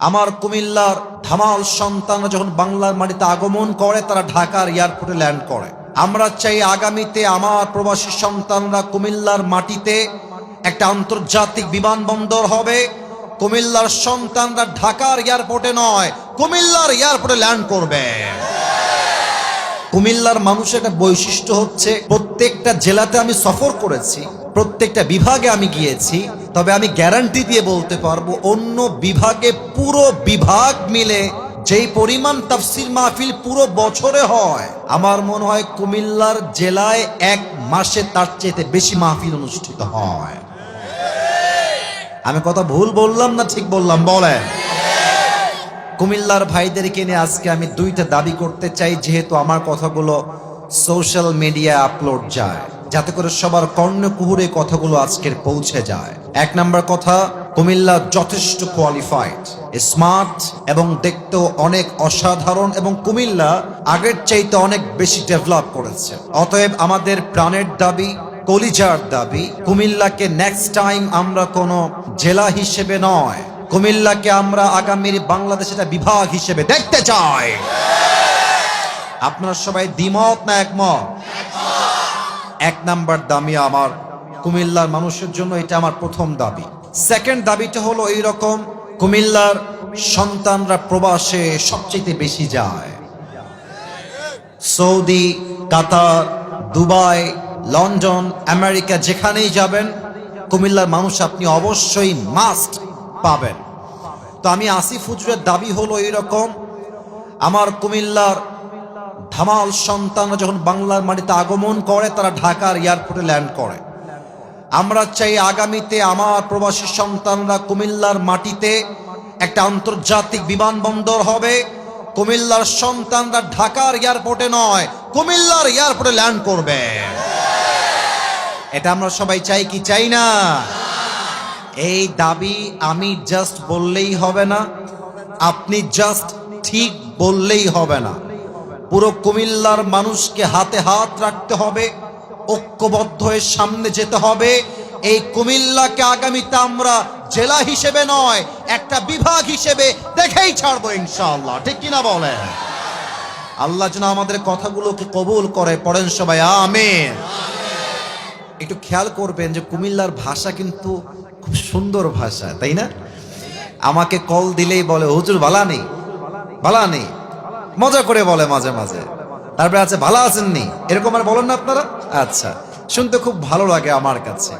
আমার কুমিল্লার ধামাল সন্তানরা যখন বাংলার মাটিতে আগমন করে, তারা ঢাকার এয়ারপোর্টে ল্যান্ড করে। আমরা চাই আগামীতে আমার প্রবাসী সন্তানরা কুমিল্লার মাটিতে একটা আন্তর্জাতিক বিমানবন্দর হবে। কুমিল্লার সন্তানরা ঢাকার এয়ারপোর্টে নয়, কুমিল্লার এয়ারপোর্টে ল্যান্ড করবে। কুমিল্লার মানুষের একটা বৈশিষ্ট্য হচ্ছে, প্রত্যেকটা জেলাতে আমি সফর করেছি, প্রত্যেকটা বিভাগে আমি গিয়েছি, তবে আমি গ্যারান্টি দিয়ে বলতে পারব, অন্য বিভাগে পুরো বিভাগ মিলে যেই পরিমাণ তাফসির মাহফিল পুরো বছরে হয়, আমার মনে হয় কুমিল্লার জেলায় এক মাসে তার চেয়ে বেশি মাহফিল অনুষ্ঠিত হয়। আমি কথা ভুল বললাম না ঠিক বললাম? বলেন। কুমিল্লার ভাইদেরকে নিয়ে আজকে আমি দুইটা দাবি করতে চাই, যেহেতু আমার কথাগুলো সোশ্যাল মিডিয়ায় আপলোড যায়, যাতে করে সবার কর্ণকুহুরে কথাগুলো আজকের পৌঁছে যায়। এক নাম্বার কথা, কুমিল্লা যথেষ্ট কোয়ালিফাইড স্মার্ট এবং দেখতেও অনেক অসাধারণ এবং কুমিল্লা আগের চাইতে অনেক বেশি ডেভেলপ করেছে। অতএব আমাদের প্রাণের দাবি, কলিজার দাবি, কুমিল্লাকে নেক্সট টাইম আমরা কোনো জেলা হিসেবে নয় কুমিল্লাকে আমরা আগামীর বাংলাদেশ একটা বিভাগ হিসেবে দেখতে চাই। আপনারা সবাই দ্বিমত না একমত? এক নাম্বার দামি আমার কুমিল্লার মানুষের জন্য এটা আমার প্রথম দাবি। সেকেন্ড দাবিটা হলো এই রকম কুমিল্লার সন্তানরা প্রবাসে সবচেয়ে বেশি যায়। Saudi, Qatar, Dubai, London, America যেখানেই যাবেন, কুমিল্লার মানুষ আপনি অবশ্যই মাস্ট পাবেন। তো আমি আসিফ হুজুরের দাবি হলো এরকম আমার কুমিল্লার ধামাল সন্তানরা যখন বাংলার মাটিতে আগমন করে, তারা ঢাকার এয়ারপোর্টে ল্যান্ড করে। আমরা চাই আগামীতে আমার প্রবাসী সন্তানরা কুমিল্লার মাটিতে একটা আন্তর্জাতিক বিমানবন্দর হবে। কুমিল্লার সন্তানরা ঢাকার এয়ারপোর্টে নয়, কুমিল্লার এয়ারপোর্টে ল্যান্ড করবে। এটা আমরা সবাই চাই কি চাই না? এই দাবি আমি জাস্ট বললেই হবে না, আপনি জাস্ট ঠিক বললেই হবে না। পুরো কুমিল্লার মানুষকে হাতে হাত রাখতে হবে, ঐক্যবদ্ধ হয়ে সামনে যেতে হবে। এই কুমিল্লাকে আগামীতে আমরা জেলা হিসেবে নয়, একটা বিভাগ হিসেবে দেখেই ছাড়বো ইনশাআল্লাহ। ঠিক কিনা বলেন? আল্লাহ যেন আমাদের কথাগুলোকে কবুল করে, পড়েন সবাই, আমেন। একটু খেয়াল করবেন যে কুমিল্লার ভাষা কিন্তু খুব সুন্দর ভাষা, তাই না? আমাকে কল দিলেই বলে, হুজুর ভালা নেই ভালা নেই। মজা করে বলে মাঝে মাঝে। তারপরে আছে ভালো আছেননি? এরকম আর বলেন না আপনারা? আচ্ছা শুনতে খুব ভালো লাগে আমার কাছে।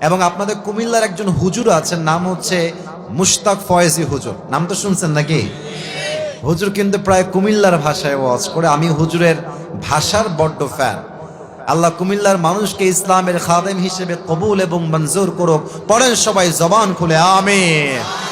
এবং আপনাদের কুমিল্লার একজন হুজুর আছেন, নাম হচ্ছে মুশতাক ফয়েজি হুজুর। নাম তো শুনছেন নাকি? হুজুর কিন্তু প্রায় কুমিল্লার ভাষায় ওয়াজ করে। আমি হুজুরের ভাষার বড্ড ফ্যান আল্লাহ কুমিল্লার মানুষকে ইসলামের খাদেম হিসেবে কবুল এবং মঞ্জুর করুক। পড়েন সবাই জবান খুলে, আমিন।